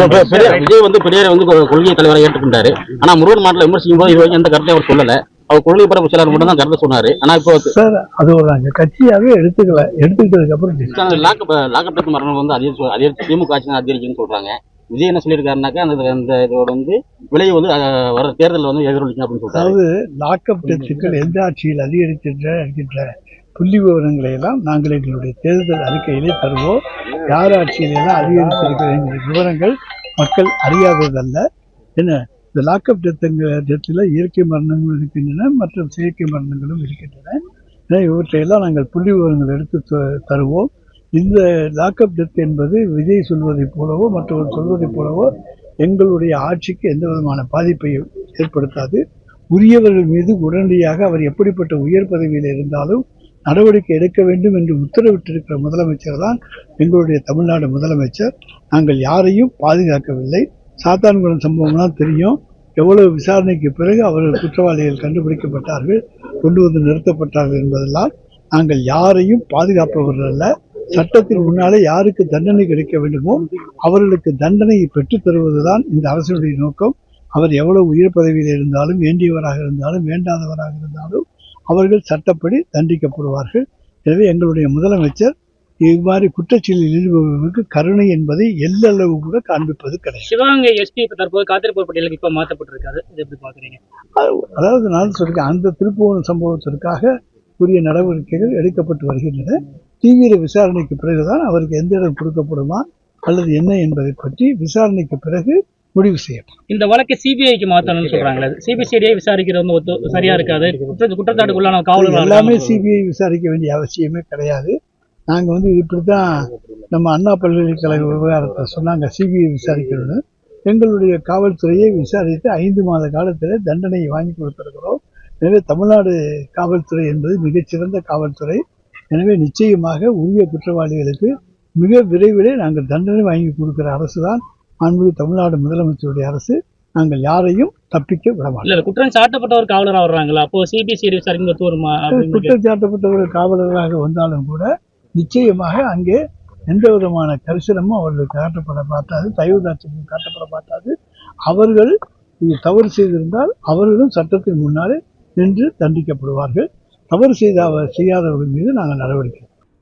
விஜய் வந்து பெரியார் வந்து கொள்கை தலைவரை ஏற்றுக்கொண்டாரு. ஆனா முருகன் மாட்டில் விமர்சிக்கும் போது இது எந்த கருத்தையும் அவர் சொல்லல. அவர் கொள்கை பரப்பு சிலர் மட்டும் தான் கருத்தை சொன்னாரு. ஆனா இப்போ சார் அது ஒரு நாங்கள் கட்சியாகவே எடுத்துக்கல. எடுத்துக்கிட்டதுக்கு அப்புறம். லாக்கப் லாக்கப் மரணம் வந்து அதிகரிச்சு அதிகரிச்சு திமுக ஆட்சி அதிகரிக்குன்னு சொல்றாங்க. விஜய் என்ன சொல்லியிருக்காருனாக்கா அந்த அந்த இதோட வந்து விலையை வந்து வர தேர்தலில் வந்து எதிரொலிக்கும் அப்படின்னு சொல்றாரு. அதாவது லாக்அப் டெத்துக்கள் எந்த ஆட்சியில் அதிகரிக்கின்ற இருக்கின்ற புள்ளி விவரங்களை எல்லாம் நாங்கள் எங்களுடைய தேர்தல் அறிக்கையிலே தருவோம். யார் ஆட்சியில் எல்லாம் அதிகரித்திருக்கிற எங்களுடைய விவரங்கள் மக்கள் அறியாததல்ல. என்ன இந்த லாக்அப் டெத்துங்கிற டெத்தில் இயற்கை மரணங்களும் இருக்கின்றன மற்றும் செயற்கை மரணங்களும் இருக்கின்றன. இவற்றையெல்லாம் நாங்கள் புள்ளி விவரங்கள் எடுத்து த- தருவோம். இந்த லாக்அப் டெத் என்பது விஜய் சொல்வதைப் போலவோ மற்றவர் சொல்வதைப் போலவோ எங்களுடைய ஆட்சிக்கு எந்த விதமான பாதிப்பையும் ஏற்படுத்தாது. உரியவர்கள் மீது உடனடியாக அவர் எப்படிப்பட்ட உயர் பதவியில் இருந்தாலும் நடவடிக்கை எடுக்க வேண்டும் என்று உத்தரவிட்டிருக்கிற முதலமைச்சர் தான் எங்களுடைய தமிழ்நாடு முதலமைச்சர். நாங்கள் யாரையும் பாதுகாக்கவில்லை. சாத்தான்குளம் சம்பவம்லாம் தெரியும். எவ்வளவு விசாரணைக்கு பிறகு அவர்கள் குற்றவாளிகள் கண்டுபிடிக்கப்பட்டார்கள் கொண்டு வந்து நிறுத்தப்பட்டார்கள் என்பதெல்லாம் நாங்கள் யாரையும் பாதுகாப்பவர்கள் அல்ல. சட்டத்தின் முன்னாலே யாருக்கு தண்டனை கிடைக்க வேண்டுமோ அவர்களுக்கு தண்டனையை பெற்றுத் தருவதுதான் இந்த அரசினுடைய நோக்கம். அவர் எவ்வளவு உயர் பதவியில் இருந்தாலும் வேண்டியவராக இருந்தாலும் வேண்டாதவராக இருந்தாலும் அவர்கள் சட்டப்படி தண்டிக்கப்படுவார்கள். எனவே எங்களுடைய முதலமைச்சர் இவ்வாறு குற்றச்செயலில் ஈடுபடுவதற்கு கருணை என்பதை எல்லளவு கூட காண்பிப்பது கிடையாது. சிவகங்கை எஸ்பி இப்ப தற்போது காத்திருப்போர் பட்டியலுக்கு இப்ப மாற்றப்பட்டிருக்காரு. இது எப்படி பாக்குறீங்க அதாவது நான் சொல்றேன் அந்த திருப்புவனம் சம்பவத்திற்காக உரிய நடவடிக்கைகள் எடுக்கப்பட்டு வருகின்றன. தீவிர விசாரணைக்கு பிறகுதான் அவருக்கு எந்த இடம் கொடுக்கப்படுமா அல்லது என்ன என்பதை பற்றி விசாரணைக்கு பிறகு முடிவு செய்யப்படும் இந்த வழக்கை சிபிஐக்கு மாத்தணும்னு சொல்றாங்களே. சிபிசிஐடியை விசாரிக்கிறது வந்து ஒத்து சரியா இருக்காது? குற்ற குற்றச்சாட்டுக்குள்ளான காவலர்கள் எல்லாமே சிபிஐ விசாரிக்க வேண்டிய அவசியமே கிடையாது. நாங்க வந்து இப்படித்தான் நம்ம அண்ணா பல்கலைக்கழக விவகாரத்தை சொன்னாங்க சிபிஐ விசாரிக்கணும்னு. எங்களுடைய காவல்துறையை விசாரித்து ஐந்து மாத காலத்தில் தண்டனையை வாங்கி கொடுத்திருக்கிறோம். எனவே தமிழ்நாடு காவல்துறை என்பது மிகச்சிறந்த காவல்துறை. எனவே நிச்சயமாக உரிய குற்றவாளிகளுக்கு மிக விரைவிலே நாங்கள் தண்டனை வாங்கி கொடுக்கிற அரசு தான் மாண்புமிகு தமிழ்நாடு முதலமைச்சருடைய அரசு நாங்கள் யாரையும் தப்பிக்க விட மாட்டோம் இல்ல குற்றம் சாட்டப்பட்டவர் காவலரா வர்றாங்களா? அப்போ சிபிசிஐடி விசாரிக்கும் வருமா குற்றம் சாட்டப்பட்டவர்கள் காவலர்களாக வந்தாலும் கூட நிச்சயமாக அங்கே எந்த விதமான கரிசனமும் அவர்களுக்கு காட்டப்பட மாட்டாது தயவுதாட்சியம் காட்டப்பட மாட்டாது. அவர்கள் இது தவறு செய்திருந்தால் அவர்களும் சட்டத்தின் முன்னாலே நின்று தண்டிக்கப்படுவார்கள். தவறு செய்த செய்யாதவர்கள் மீது நாங்கள் நடவடிக்கை